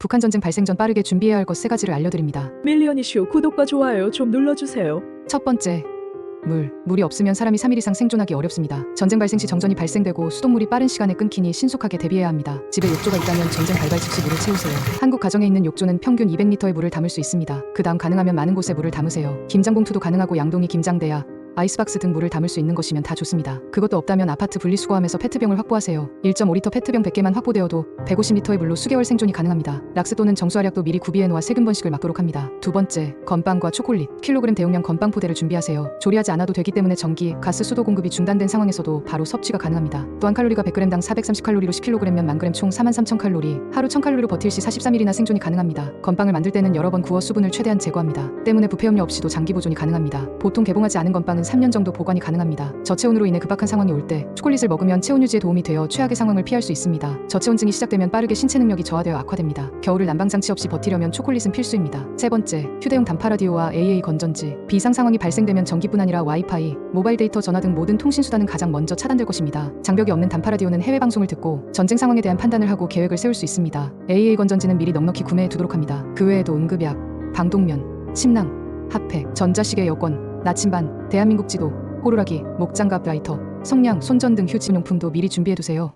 북한 전쟁 발생 전 빠르게 준비해야 할 것 세 가지를 알려드립니다. 밀리언 이슈 구독과 좋아요 좀 눌러주세요. 첫 번째, 물. 물이 없으면 사람이 3일 이상 생존하기 어렵습니다. 전쟁 발생 시 정전이 발생되고 수돗물이 빠른 시간에 끊기니 신속하게 대비해야 합니다. 집에 욕조가 있다면 전쟁 발발 즉시 물을 채우세요. 한국 가정에 있는 욕조는 평균 200리터의 물을 담을 수 있습니다. 그 다음 가능하면 많은 곳에 물을 담으세요. 김장 봉투도 가능하고 양동이 김장대야, 아이스박스 등 물을 담을 수 있는 것이면 다 좋습니다. 그것도 없다면 아파트 분리수거함에서 페트병을 확보하세요. 1.5리터 페트병 100개만 확보되어도 150리터의 물로 수개월 생존이 가능합니다. 락스 또는 정수화력도 미리 구비해 놓아 세균 번식을 막도록 합니다. 두 번째, 건빵과 초콜릿. 킬로그램 대용량 건빵 포대를 준비하세요. 조리하지 않아도 되기 때문에 전기, 가스, 수도 공급이 중단된 상황에서도 바로 섭취가 가능합니다. 또한 칼로리가 100g당 430칼로리로 10kg면 1000g 총 43,000칼로리. 하루 1000칼로리로 버틸 시 43일이나 생존이 가능합니다. 건빵을 만들 때는 여러 번 구워 수분을 최대한 제거합니다. 때문에 부패염려 없이도 장기 보존이 가능합니다. 보통 개봉하지 않은 건빵은 3년 정도 보관이 가능합니다. 저체온으로 인해 급박한 상황이 올 때 초콜릿을 먹으면 체온 유지에 도움이 되어 최악의 상황을 피할 수 있습니다. 저체온증이 시작되면 빠르게 신체 능력이 저하되어 악화됩니다. 겨울을 난방장치 없이 버티려면 초콜릿은 필수입니다. 세 번째, 휴대용 단파 라디오와 AA 건전지. 비상 상황이 발생되면 전기뿐 아니라 와이파이, 모바일 데이터 전화 등 모든 통신 수단은 가장 먼저 차단될 것입니다. 장벽이 없는 단파 라디오는 해외 방송을 듣고 전쟁 상황에 대한 판단을 하고 계획을 세울 수 있습니다. AA 건전지는 미리 넉넉히 구매해 두도록 합니다. 그 외에도 응급약, 방독면, 침낭, 핫팩, 전자시계 여권, 나침반, 대한민국 지도, 호루라기, 목장갑 라이터, 성냥, 손전 등 휴지용품도 미리 준비해 두세요.